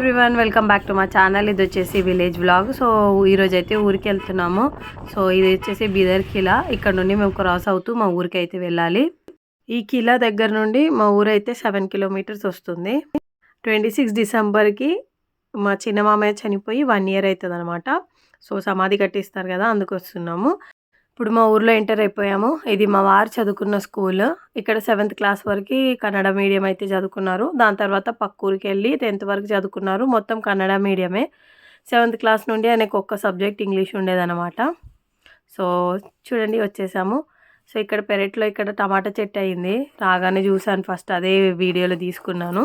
Everyone welcome back to మా channel ఇది వచ్చేసి విలేజ్ బ్లాగ్ సో ఈరోజు అయితే ఊరికి వెళ్తున్నాము. సో ఇది వచ్చేసి బీదర్ కిలా. ఇక్కడ నుండి మేము క్రాస్ అవుతూ మా ఊరికి అయితే వెళ్ళాలి. ఈ కిలా దగ్గర నుండి మా ఊరు అయితే సెవెన్ కిలోమీటర్స్ వస్తుంది. ట్వంటీ సిక్స్ డిసెంబర్కి మా చిన్న మామయ్య చనిపోయి వన్ ఇయర్ అవుతుంది అనమాట సో సమాధి కట్టిస్తారు కదా అందుకు వస్తున్నాము. ఇప్పుడు మా ఊర్లో ఎంటర్ అయిపోయాము. ఇది మా వారు చదువుకున్న స్కూల్. ఇక్కడ సెవెంత్ క్లాస్ వరకు కన్నడ మీడియం అయితే చదువుకున్నారు. దాని తర్వాత పక్క ఊరికి వెళ్ళి టెన్త్ వరకు చదువుకున్నారు. మొత్తం కన్నడ మీడియమే. సెవెంత్ క్లాస్ నుండి ఆయనకు ఒక్క సబ్జెక్ట్ ఇంగ్లీష్ ఉండేదన్నమాట. సో చూడండి వచ్చేసాము. సో ఇక్కడ పెరట్లో ఇక్కడ టమాటా చెట్టు అయింది. రాగానే చూసాను ఫస్ట్ అదే వీడియోలో తీసుకున్నాను.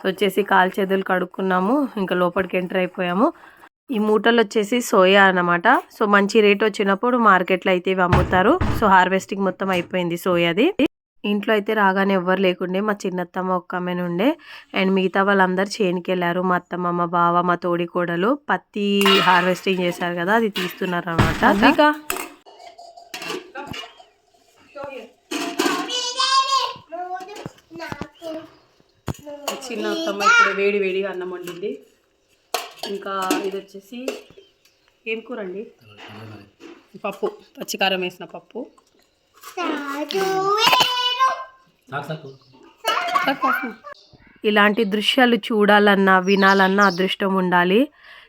సో వచ్చేసి కాలు చేతులు కడుక్కున్నాము. ఇంకా లోపలికి ఎంటర్ అయిపోయాము. ఈ మూటలు వచ్చేసి సోయా అన్నమాట. సో మంచి రేట్ వచ్చినప్పుడు మార్కెట్లో అయితే ఇవి అమ్ముతారు. సో హార్వెస్టింగ్ మొత్తం అయిపోయింది సోయాది. ఇంట్లో అయితే రాగానే ఎవ్వరు లేకుండే మా చిన్నత్తమ్మ ఒక్క ఉండే అండ్ మిగతా వాళ్ళందరూ చేనుకి వెళ్ళారు. మా అత్తమ్మ మా బావ మా తోడి కోడలు పత్తి హార్వెస్టింగ్ చేశారు కదా అది తీస్తున్నారు అనమాట చిన్న అత్తమ్మ ఇప్పుడు వేడి వేడిగా అన్నం వండింది. ఇంకా ఇది వచ్చేసి ఏం కూర అండి పప్పు పచ్చికారం వేసిన పప్పు. ఇలాంటి దృశ్యాలు చూడాలన్నా వినాలన్నా అదృష్టం ఉండాలి.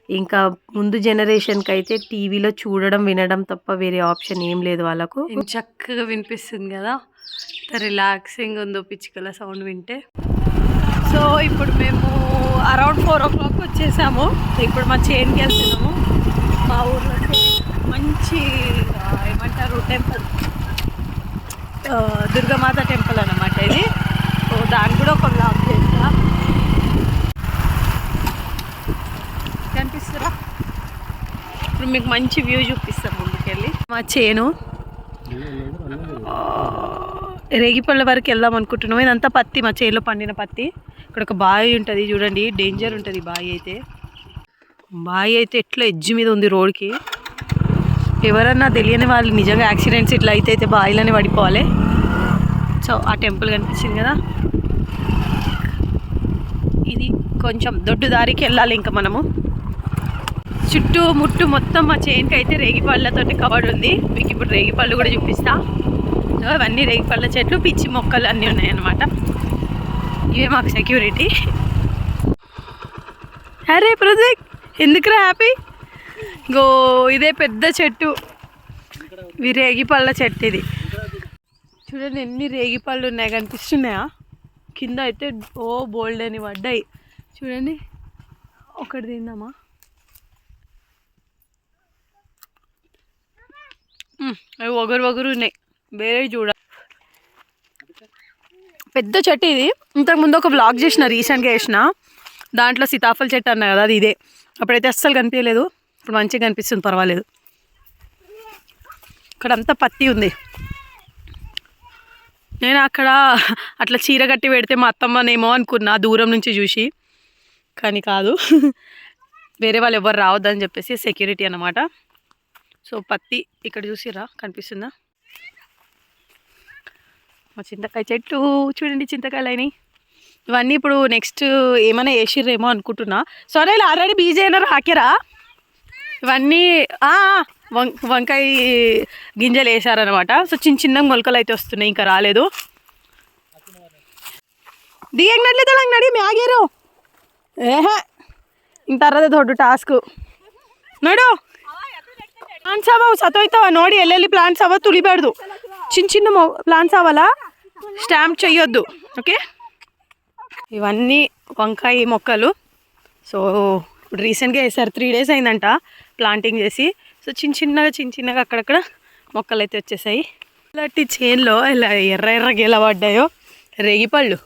ఇంకా ముందు జనరేషన్కి అయితే టీవీలో చూడడం వినడం తప్ప వేరే ఆప్షన్ ఏం లేదు వాళ్ళకు. చక్కగా వినిపిస్తుంది కదా. రిలాక్సింగ్ ఉందో పిచ్చుకల సౌండ్ వింటే. సో ఇప్పుడు మేము అరౌండ్ ఫోర్ ఓ క్లాక్ వచ్చేసాము. ఇప్పుడు మా చేన్కి వెళ్తున్నాము. మా ఊర్లో మంచి ఏమంటారు టెంపుల్. దుర్గామాత టెంపుల్ అనమాట ఇది. సో దాన్ని కూడా ఒక బ్లాగ్ చేస్తా. కనిపిస్తారా ఇప్పుడు మీకు మంచి వ్యూ చూపిస్తాం ముందుకెళ్ళి. మా చేను రేగిపళ్ళ వరకు వెళ్దాం అనుకుంటున్నాము. ఇదంతా పత్తి మా చేలో పండిన పత్తి. ఇక్కడ ఒక బావి ఉంటుంది చూడండి. డేంజర్ ఉంటుంది బావి అయితే. బావి అయితే ఎట్లా ఎడ్జ్ మీద ఉంది రోడ్కి. ఎవరన్నా తెలియని వాళ్ళు నిజంగా యాక్సిడెంట్స్ ఇట్లా అయితే అయితే బావిలోనే పడిపోవాలి. సో ఆ టెంపుల్ కనిపించింది కదా. ఇది కొంచెం దొడ్డు దారికి వెళ్ళాలి ఇంకా మనము. చుట్టూ ముట్టు మొత్తం మా చేనుకి అయితే రేగిపళ్ళతో కవర్డ్ ఉంది. మీకు ఇప్పుడు రేగిపళ్ళు కూడా చూపిస్తా. సో అవన్నీ రేగిపళ్ళ చెట్లు పిచ్చి మొక్కలు అన్నీ ఉన్నాయన్నమాట. ఇవే మాకు సెక్యూరిటీ. అరే ప్రజెక్ట్ ఎందుకురా హ్యాపీ? గో ఇదే పెద్ద చెట్టు. ఇవి రేగిపళ్ళ చెట్టు ఇది. చూడండి ఎన్ని రేగిపళ్ళు ఉన్నాయి కనిపిస్తున్నాయా? కింద అయితే ఓ బోల్డ్ అని పడ్డాయి. చూడండి ఒకటి తిందామా? అవి ఒగరు ఒగరు ఉన్నాయి. వేరే చూడ పెద్ద చెట్టు ఇది. ఇంతకు ముందు ఒక వ్లాగ్ చేసిన రీసెంట్గా చేసిన. దాంట్లో సీతాఫల చెట్టు అన్నా కదా అది ఇదే. అప్పుడైతే అస్సలు కనిపించలేదు. ఇప్పుడు మంచిగా కనిపిస్తుంది పర్వాలేదు. ఇక్కడ అంతా పత్తి ఉంది. నేను అక్కడ అట్లా చీర కట్టి పెడితే మా అత్తమ్మనేమో అనుకున్నా దూరం నుంచి చూసి. కానీ కాదు. వేరే వాళ్ళు ఎవరు రావద్దని చెప్పేసి సెక్యూరిటీ అన్నమాట. సో పత్తి ఇక్కడ చూసిరా కనిపిస్తుందా? మా చింతకాయ చెట్లు చూడండి చింతకాయలు అయినాయి ఇవన్నీ ఇప్పుడు నెక్స్ట్ ఏమైనా వేసిర్రేమో అనుకుంటున్నా సరే ఆల్రెడీ బీజీ అయినారు హాకిరా ఇవన్నీ ఆ, వం వంకాయ గింజలు వేసారనమాట సో చిన్న చిన్న మొలకలు అయితే వస్తున్నాయి ఇంకా రాలేదు దిగంగ్ నడ్లేదు ನಂಗೆ ನಡಿ ಮ್ಯಾಗೇರು ಏಹೆ ಹಿಂಗೆ ತರದೆ ದೊಡ್ಡ ಟಾಸ್ಕು ನೋಡು ಪ್ಲಾಂಟ್ಸ್ ಅವ ಅವು ಸತ್ತೋಯ್ತವ ನೋಡಿ ಎಲ್ಲೆಲ್ಲಿ ಪ್ಲಾಂಟ್ಸ್ ಅವ ತುಳಿಬಾರ್ದು చిన్న చిన్న మొ ప్లాంట్స్ అవ్వాలా స్టాంప్ చేయొద్దు ఓకే? ఇవన్నీ వంకాయ మొక్కలు. సో ఇప్పుడు రీసెంట్గా వేసారు త్రీ డేస్ అయిందంట ప్లాంటింగ్ చేసి. సో చిన్న చిన్నగా చిన్న చిన్నగా అక్కడక్కడ మొక్కలు అయితే వచ్చేసాయి. ఇలాంటి చేన్లో ఇలా ఎర్ర ఎర్రగా ఎలా పడ్డాయో రేగిపళ్ళు.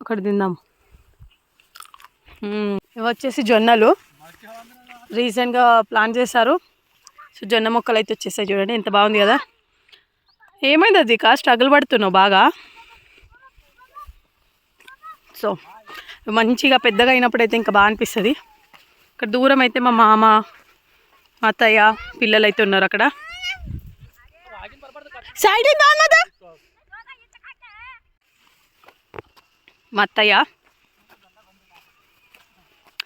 ఒకటి తిందాం. ఇవి వచ్చేసి జొన్నలు. రీసెంట్గా ప్లాన్ చేశారు. సో జొన్న మొక్కలు అయితే వచ్చేసాయి చూడండి ఎంత బాగుంది కదా. ఏమైంది అది కా స్ట్రగుల్ పడుతున్నావు బాగా? సో మంచిగా పెద్దగా అయినప్పుడు అయితే ఇంకా బాగా అనిపిస్తుంది. ఇక్కడ దూరం అయితే మా మామ మా అత్తయ్య పిల్లలు అయితే ఉన్నారు అక్కడ. సైడ్ మా అత్తయ్య.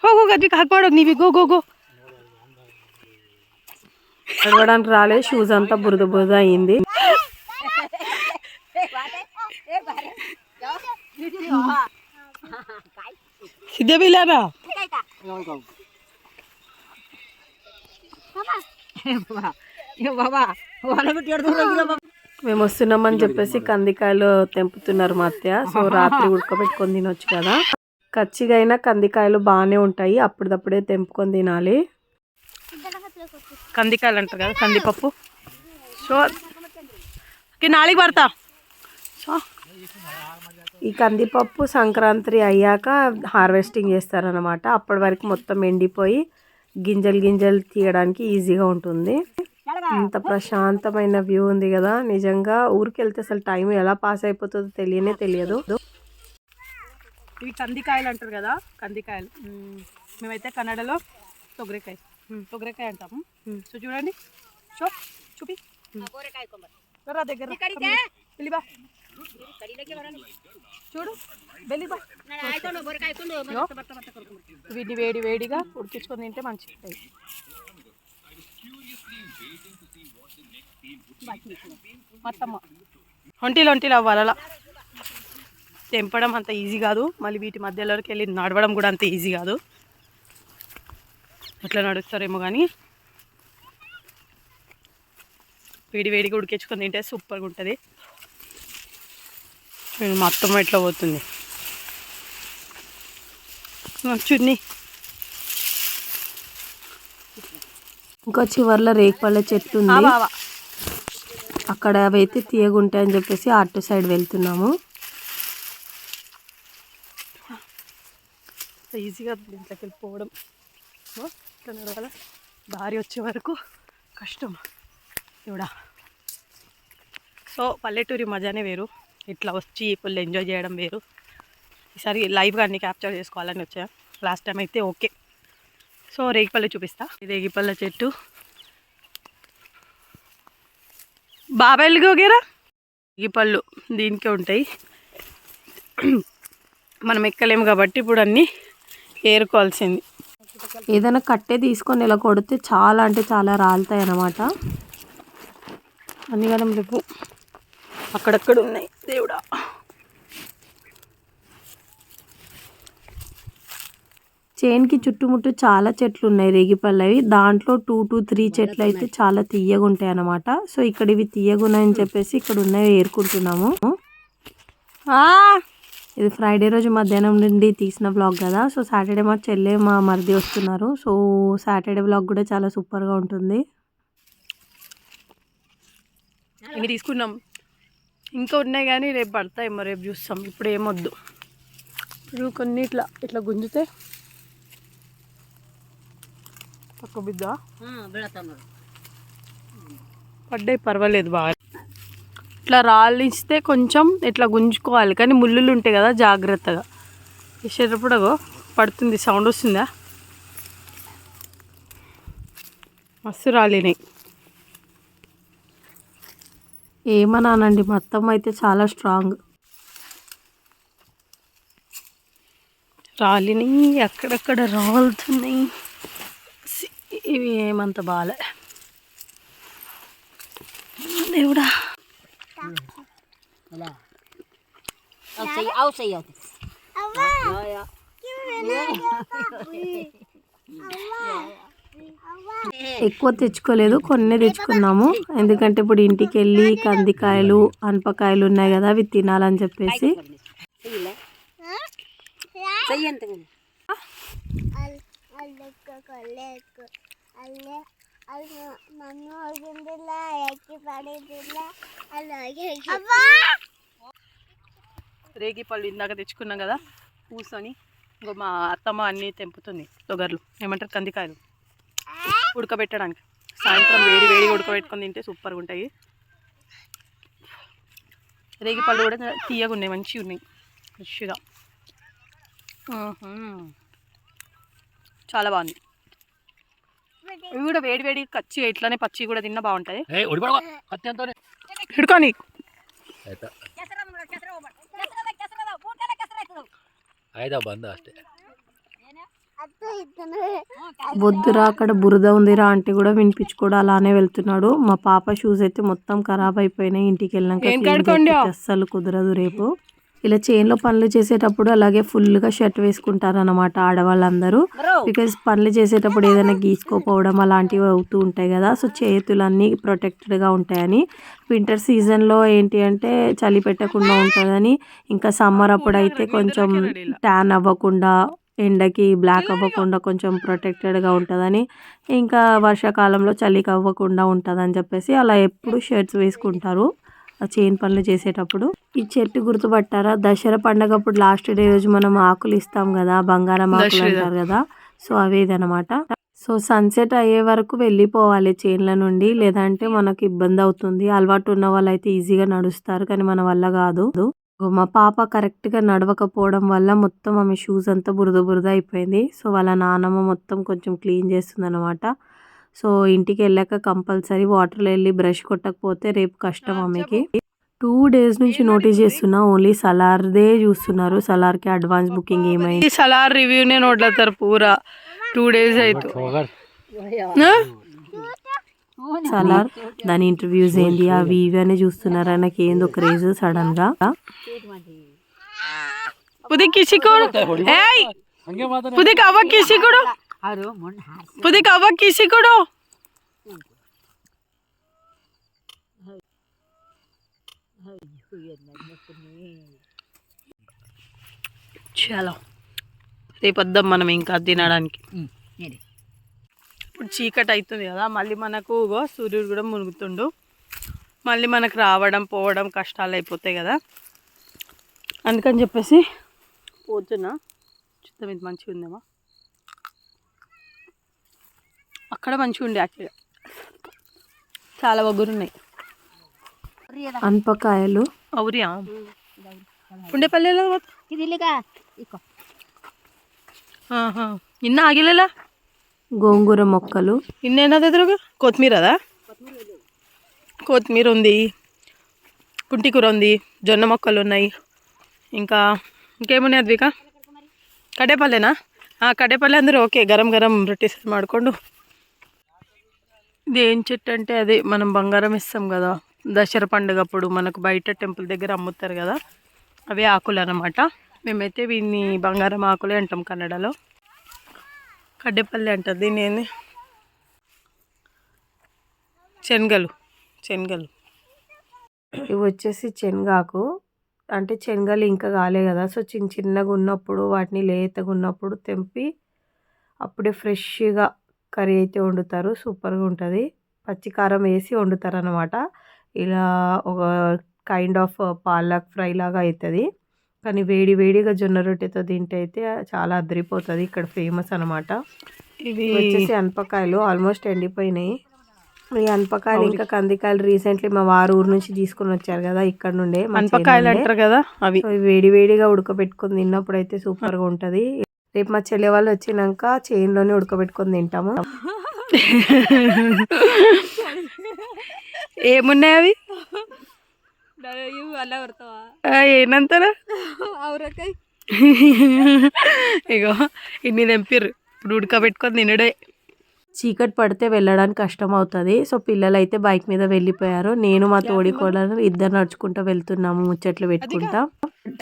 గో గది హాకబాడోగు నీవి గో గో గో. రాలేదు షూస్ అంతా బురద బురద అయింది. సిద్ధపిల్లారా మేము వస్తున్నామని చెప్పేసి కందికాయలు తెంపుతున్నారు మా అత్తయ్య సో రాత్రి ఉడకబెట్టుకొని తినొచ్చు కదా. కచ్చిగా అయినా కందికాయలు బాగానే ఉంటాయి. అప్పటిదప్పుడే తెంపుకొని తినాలి. కందికాయలు అంటారు కదా కందిపప్పు. సో నాలుగు పడతా. సో ఈ కందిపప్పు సంక్రాంతి అయ్యాక హార్వెస్టింగ్ చేస్తారనమాట అప్పటి వరకు మొత్తం ఎండిపోయి గింజలు గింజలు తీయడానికి ఈజీగా ఉంటుంది. ఇంత ప్రశాంతమైన వ్యూ ఉంది కదా. నిజంగా ఊరికి వెళ్తే అసలు టైం ఎలా పాస్ అయిపోతుందో తెలియనే తెలియదు. ఇవి కందికాయలు అంటారు కదా కందికాయలు. మ్మ్. మేమైతే కన్నడలో తొగరికాయ. తొగరికాయ అంటాము. సో చూడండి. సో చూపి. దగ్గర చూడు వీటిని వేడి వేడిగా ఉడికించుకొని తింటే ఉంటాయి మొత్తమ్మ ఒంటిలో ఒంటిలో అవ్వాలి తెంపడం అంత ఈజీ కాదు. మళ్ళీ వీటి మధ్యలోకి వెళ్ళి నడవడం కూడా అంత ఈజీ కాదు. ఎట్లా నడుస్తారేమో కానీ వేడి వేడిగా ఉడికించుకొని తింటే సూపర్గా ఉంటుంది. చూడండి మొత్తం ఎట్లా పోతుంది. నా చున్నీ ఇంకా చివర్లో రేకుపళ్ళ చెట్టు ఉంది. అక్కడ అవైతే తీయగుంటాయని చెప్పేసి అటు సైడ్ వెళ్తున్నాము. ఈజీగా దీంట్లోకి వెళ్ళిపోవడం. ఇట్లా నడవాల దారి వచ్చే వరకు కష్టం. ఇవిడ సో పల్లెటూరి మజానే వేరు. ఇట్లా వచ్చి ఫుల్ ఎంజాయ్ చేయడం వేరు. ఈసారి లైవ్గా అన్ని క్యాప్చర్ చేసుకోవాలని వచ్చా. లాస్ట్ టైం అయితే ఓకే. సో రేగిపల్లె చూపిస్తా. ఇది చెట్టు. బాబాయిలు గోగేరా? రేగిపళ్ళు దీనికే ఉంటాయి. మనం ఎక్కలేము కాబట్టి ఇప్పుడు అన్నీ ఏరుకోవాల్సింది. ఏదైనా కట్టే తీసుకొని ఇలా కొడితే చాలా అంటే చాలా రాలుతాయి అన్నమాట. అన్నీ కదా అక్కడక్కడ ఉన్నాయి. దేవుడా. చేన్కి చుట్టుముట్టు చాలా చెట్లు ఉన్నాయి రేగిపల్లవి. దాంట్లో టూ టు త్రీ చెట్లు అయితే చాలా తీయగా ఉంటాయి అన్నమాట సో ఇక్కడ ఇవి తీయగున్నాయని చెప్పేసి ఇక్కడ ఉన్నవి ఏరుకుంటున్నాము. ఇది ఫ్రైడే రోజు మధ్యాహ్నం నుండి తీసిన బ్లాగ్ కదా. సో సాటర్డే మా చెల్లె మా మరిది వస్తున్నారు. సో సాటర్డే బ్లాగ్ కూడా చాలా సూపర్గా ఉంటుంది. ఇవి తీసుకున్నాం. ఇంకా ఉన్నాయి కానీ రేపు పడతాయేమో రేపు చూస్తాం. ఇప్పుడు ఏమొద్దు. ఇప్పుడు కొన్ని ఇట్లా ఇట్లా గుంజితే పక్క బిద్ద? పడ్డాయి పర్వాలేదు బాగా. ఇట్లా రాలిస్తే కొంచెం ఇట్లా గుంజుకోవాలి కానీ ముళ్ళులు ఉంటాయి కదా జాగ్రత్తగా. వేసేటప్పుడు అగో పడుతుంది సౌండ్ వస్తుందా? మస్తు రాలినాయి. ఏమనానండి? మొత్తం అయితే చాలా స్ట్రాంగ్ రాలినాయి అక్కడక్కడ రాలుతున్నాయి? ఇవి ఏమంత బాలే. దేవుడా. ఎక్కువ తెచ్చుకోలేదు కొన్ని తెచ్చుకున్నాము. ఎందుకంటే ఇప్పుడు ఇంటికి వెళ్ళి కందికాయలు అనపకాయలు ఉన్నాయి కదా అవి తినాలని చెప్పేసి. రేగి పళ్ళు ఇందాక తెచ్చుకున్నాం కదా కూర్చొని ఇంకో మా అత్తమ్మ అన్నీ తెంపుతుంది తొగర్లు. ఏమంటారు? కందికాయలు. ఉడకబెట్టడానికి. సాయంత్రం వేడి వేడి ఉడకబెట్టుకొని తింటే సూపర్గా ఉంటాయి. రేగిపళ్ళు కూడా తీయగా ఉన్నాయి మంచిగా ఉన్నాయి ఫ్రెష్గా. చాలా బాగుంది. ఇవి కూడా వేడి వేడి కచ్చి ఇట్లానే పచ్చి కూడా తిన్నా బాగుంటాయి. హిడుకోని అయితే. బంద్ అಷ್ಟೇ. వద్దురా అక్కడ బురద ఉందిరా అంటే కూడా వినిపించుకోడు అలానే వెళ్తున్నాడు. మా పాప షూస్ అయితే మొత్తం ఖరాబ్ అయిపోయినాయి ఇంటికి వెళ్ళాక చేపిస్తే అస్సలు కుదరదు రేపు. ఇలా చేన్లో పనులు చేసేటప్పుడు అలాగే ఫుల్గా షర్ట్ వేసుకుంటారు అనమాట ఆడవాళ్ళందరూ బికాజ్ పనులు చేసేటప్పుడు ఏదైనా గీసుకోపోవడం అలాంటివి అవుతూ ఉంటాయి కదా సో చేతులన్నీ ప్రొటెక్టెడ్గా ఉంటాయని. వింటర్ సీజన్లో ఏంటి అంటే చలి పెట్టకుండా ఉంటుందని ఇంకా సమ్మర్ అప్పుడు అయితే కొంచెం ట్యాన్ అవ్వకుండా ఎండకి బ్లాక్ అవ్వకుండా కొంచెం ప్రొటెక్టెడ్గా ఉంటుందని ఇంకా వర్షాకాలంలో చలికి అవ్వకుండా ఉంటుందని చెప్పేసి అలా ఎప్పుడు షర్ట్స్ వేసుకుంటారు ఆ చైన్ పనులు చేసేటప్పుడు. ఈ చెట్టు గుర్తుపట్టారా? దసరా పండగప్పుడు లాస్ట్ డే రోజు మనం ఆకులు ఇస్తాం కదా బంగారం ఆకులు అంటారు కదా. సో అవేదనమాట సో సన్సెట్ అయ్యే వరకు వెళ్ళిపోవాలి చైన్ల నుండి లేదంటే మనకు ఇబ్బంది అవుతుంది. అలవాటు ఉన్న వాళ్ళు అయితే ఈజీగా నడుస్తారు కానీ మన వల్ల కాదు. మా పాప కరెక్ట్గా నడవకపోవడం వల్ల మొత్తం ఆమె షూస్ అంతా బురద బురద అయిపోయింది. సో వాళ్ళ నానమ్మ మొత్తం కొంచెం క్లీన్ చేస్తుందన్నమాట. సో ఇంటికి వెళ్ళాక కంపల్సరీ వాటర్లో వెళ్ళి బ్రష్ కొట్టకపోతే రేపు కష్టం ఆమెకి. టూ డేస్ నుంచి నోటీస్ చేస్తున్నా ఓన్లీ సలార్దే చూస్తున్నారు. సలార్కి అడ్వాన్స్ బుకింగ్ ఏమైంది? సలార్ రివ్యూనే నోట్లతారు పూరా. టూ డేస్ అయితే. చాలా దాని ఇంటర్వ్యూస్ ఏంటి అవి ఇవి అనే చూస్తున్నారా. నాకు ఏందో క్రేజ్ సడన్గా. చాలా రేపు వద్దాం రేపొద్దాం మనం ఇంకా తినడానికి. ఇప్పుడు చీకటి అవుతుంది కదా మళ్ళీ మనకు సూర్యుడు కూడా మునుగుతుండు. మళ్ళీ మనకు రావడం పోవడం కష్టాలు అయిపోతాయి కదా. అందుకని చెప్పేసి పోతున్నా. చూద్దాం ఇది మంచిగా ఉందేమా. అక్కడ మంచిగా ఉండే యాక్చువల్గా. చాలా వగురున్నాయి అన్పకాయలు. అవురియా? ఉండేపల్లెలో ఇది నిన్న ఆగిలేలా గోంగూర మొక్కలు ಇನ್ನೇನದ ಎದುರುಗ కొత్తిమీర అదా కొత్తిమీర ఉంది కుంటికూర ఉంది జొన్న మొక్కలు ఉన్నాయి ఇంకా ఇంకేమున్నాయి అద్విక కడేపల్లెనా కడేపల్లె అందరూ ఓకే గరం గరం రొట్టెస్ ಮಾಡ್ಕೊಂಡು ఇది ఏం చెట్టు అంటే అదే మనం బంగారం ఇస్తాం కదా దసరా పండుగ అప్పుడు మనకు బయట టెంపుల్ దగ్గర అమ్ముతారు కదా అవే ఆకులు అన్నమాట మేమైతే వీన్ని బంగారం ఆకులే అంటాం కన్నడలో కడ్డేపల్లి అంటారు దీన్ని ఏంది శనగలు శనగలు ఇవి వచ్చేసి శనగాకు అంటే శనగలు ఇంకా కాలే కదా. సో చిన్న చిన్నగా ఉన్నప్పుడు వాటిని లేతగా ఉన్నప్పుడు తెంపి అప్పుడే ఫ్రెష్గా కర్రీ అయితే వండుతారు. సూపర్గా ఉంటుంది. పచ్చికారం వేసి వండుతారు అనమాట ఇలా ఒక కైండ్ ఆఫ్ పాలక్ ఫ్రై లాగా అవుతుంది కానీ వేడి వేడిగా జొన్న రొట్టెతో తింటే అయితే చాలా అదిరిపోతుంది. ఇక్కడ ఫేమస్ అనమాట ఇవి వచ్చేసి అనపకాయలు ఆల్మోస్ట్ ఎండిపోయినాయి. ఈ అనపకాయలు ఇంకా కందికాయలు రీసెంట్లీ మా వారు ఊరు నుంచి తీసుకొని వచ్చారు కదా ఇక్కడ నుండే అనపకాయలు. అంటారు కదా అవి. వేడి వేడిగా ఉడకబెట్టుకొని తిన్నప్పుడు అయితే సూపర్గా ఉంటది. రేపు మా చెల్లె వాళ్ళు వచ్చినాక చేన్లోనే ఉడకబెట్టుకొని తింటాము. ఏమున్నాయి అవి? ఆ, ఏందంటారా ఇగో ఇన్ని తెంపిర్రు ఇప్పుడు ఉడకబెట్టుకొని తినడే చీకటి పడితే వెళ్ళడానికి కష్టం అవుతుంది సో పిల్లలు అయితే బైక్ మీద వెళ్ళిపోయారు నేను మా తోడి కోడలు ఇద్దరు నడుచుకుంటూ వెళ్తున్నాము ముచ్చట్లు పెట్టుకుంటా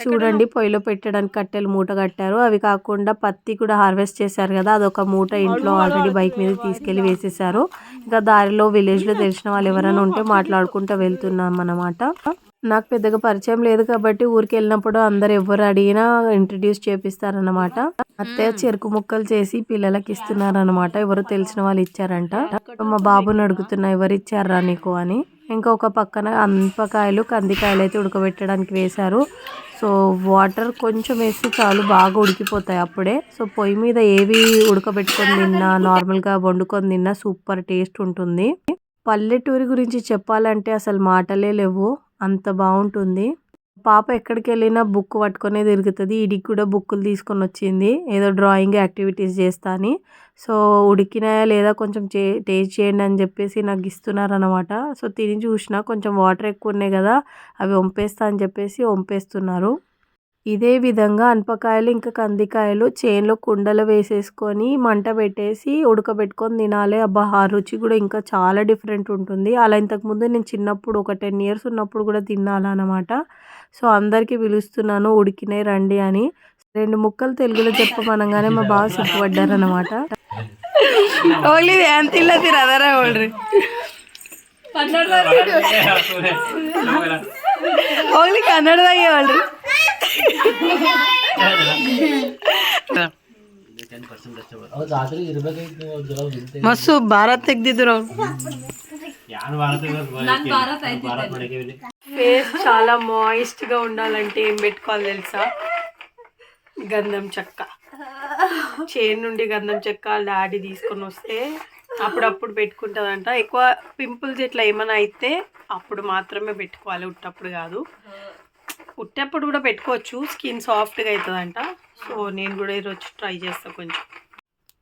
చూడండి పొయ్యిలో పెట్టడానికి కట్టెలు మూట కట్టారు అవి కాకుండా పత్తి కూడా హార్వెస్ట్ చేశారు కదా. అదొక మూట ఇంట్లో ఆల్రెడీ బైక్ మీద తీసుకెళ్ళి వేసేసారు ఇంకా దారిలో విలేజ్లో తెలిసిన వాళ్ళు ఎవరైనా ఉంటే మాట్లాడుకుంటూ వెళ్తున్నాం అన్నమాట నాకు పెద్దగా పరిచయం లేదు కాబట్టి ఊరికి వెళ్ళినప్పుడు అందరు ఎవరు అడిగినా ఇంట్రడ్యూస్ చేపిస్తారన్నమాట. అత్తయ్య చెరుకు ముక్కలు చేసి పిల్లలకి ఇస్తున్నారన్నమాట. ఎవరు తెలిసిన వాళ్ళు ఇచ్చారంట. మా బాబుని అడుగుతున్నా ఎవరు ఇచ్చారా నీకు అని. ఇంకొక పక్కన అనపకాయలు కందికాయలు అయితే ఉడకబెట్టడానికి వేశారు. సో వాటర్ కొంచెం వేస్తే చాలు బాగా ఉడికిపోతాయి అప్పుడే. సో పొయ్యి మీద ఏవి ఉడకబెట్టుకొని తిన్నా నార్మల్గా వండుకొని తిన్నా సూపర్ టేస్ట్ ఉంటుంది. పల్లెటూరి గురించి చెప్పాలంటే అసలు మాటలే లేవు. అంత బాగుంటుంది పాప ఎక్కడికి వెళ్ళినా బుక్ పట్టుకునే తిరుగుతుంది. ఇడికి కూడా బుక్కులు తీసుకొని వచ్చింది. ఏదో డ్రాయింగ్ యాక్టివిటీస్ చేస్తా అని. సో ఉడికినాయా లేదా కొంచెం చే టేస్ట్ చేయండి అని చెప్పేసి నాకు ఇస్తున్నారు అనమాట సో తిని చూసిన కొంచెం వాటర్ ఎక్కువ ఉన్నాయి కదా అవి వంపేస్తా అని చెప్పేసి వంపేస్తున్నారు. ఇదే విధంగా అనపకాయలు ఇంకా కందికాయలు చేనులో కుండలు వేసేసుకొని మంట పెట్టేసి ఉడకబెట్టుకొని తినాలి. అబ్బా ఆ రుచి కూడా ఇంకా చాలా డిఫరెంట్ ఉంటుంది. అలా ఇంతకుముందు నేను చిన్నప్పుడు ఒక టెన్ ఇయర్స్ ఉన్నప్పుడు కూడా తిన్నాలన్నమాట. సో అందరికీ పిలుస్తున్నాను ఉడికినాయి రండి అని. రెండు ముక్కలు తెలుగులో చెప్పమనగానే మా బాగా సిగ్గుపడ్డారనమాట ఓన్లీ కన్నడ వాళ్ళు ಅದರ ಹೇಳ್ರಿ ಹೋಗ್ಲಿ ಕನ್ನಡದಾಗೆ ಹೇಳ್ರಿ ಮಸ್ಸು ಭಾರತ್ ತೆಗ್ದಿದ್ರು ಅವ್ರು ఫేస్ చాలా మాయిస్ట్ గా ఉండాలంటే ఏం పెట్టుకోవాలి తెలుసా గంధం చెక్క చేను నుండి గంధం చెక్క డాడీ తీసుకొని వస్తే అప్పుడప్పుడు పెట్టుకుంటుందంట ఎక్కువ పింపుల్స్ ఇట్లా ఏమైనా అయితే అప్పుడు మాత్రమే పెట్టుకోవాలి ఉట్టప్పుడు కాదు ఉట్టప్పుడు కూడా పెట్టుకోవచ్చు. స్కిన్ సాఫ్ట్గా అవుతుందంట సో నేను కూడా ఈరోజు ట్రై చేస్తా కొంచెం.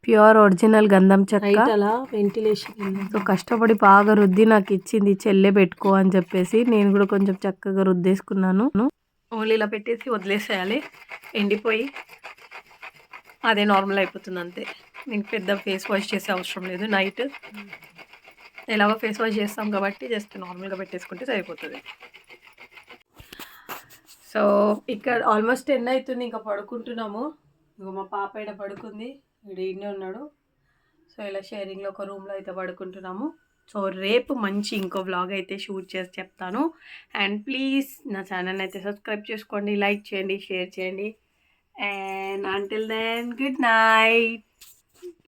ప్యూర్ ఒరిజినల్ గంధం చెక్క. అలా వెంటిలేషన్ సో కష్టపడి బాగా రుద్ది నాకు ఇచ్చింది చెల్లె పెట్టుకో అని చెప్పేసి నేను కూడా కొంచెం చక్కగా రుద్దేసుకున్నాను. ఓన్లీ ఇలా పెట్టేసి వదిలేసేయాలి. ఎండిపోయి అదే నార్మల్ అయిపోతుంది అంతే. నేను పెద్ద ఫేస్ వాష్ చేసే అవసరం లేదు. నైట్ ఎలాగో ఫేస్ వాష్ చేస్తాం కాబట్టి జస్ట్ నార్మల్గా పెట్టేసుకుంటే సరిపోతుంది. సో ఇక్కడ ఆల్మోస్ట్ టెన్ అవుతుంది ఇంకా పడుకుంటున్నాము. ఇంకో మా పాప ఇక్కడ పడుకుంది ఇక్కడ ఈడనే ఉన్నాడు. సో ఇలా షేరింగ్లో ఒక రూమ్లో అయితే పడుకుంటున్నాము. సో రేపు మంచి ఇంకో వ్లాగ్ అయితే షూట్ చేసి చెప్తాను. అండ్ ప్లీజ్ నా ఛానల్ అయితే సబ్స్క్రైబ్ చేసుకోండి లైక్ చేయండి షేర్ చేయండి. And until then good night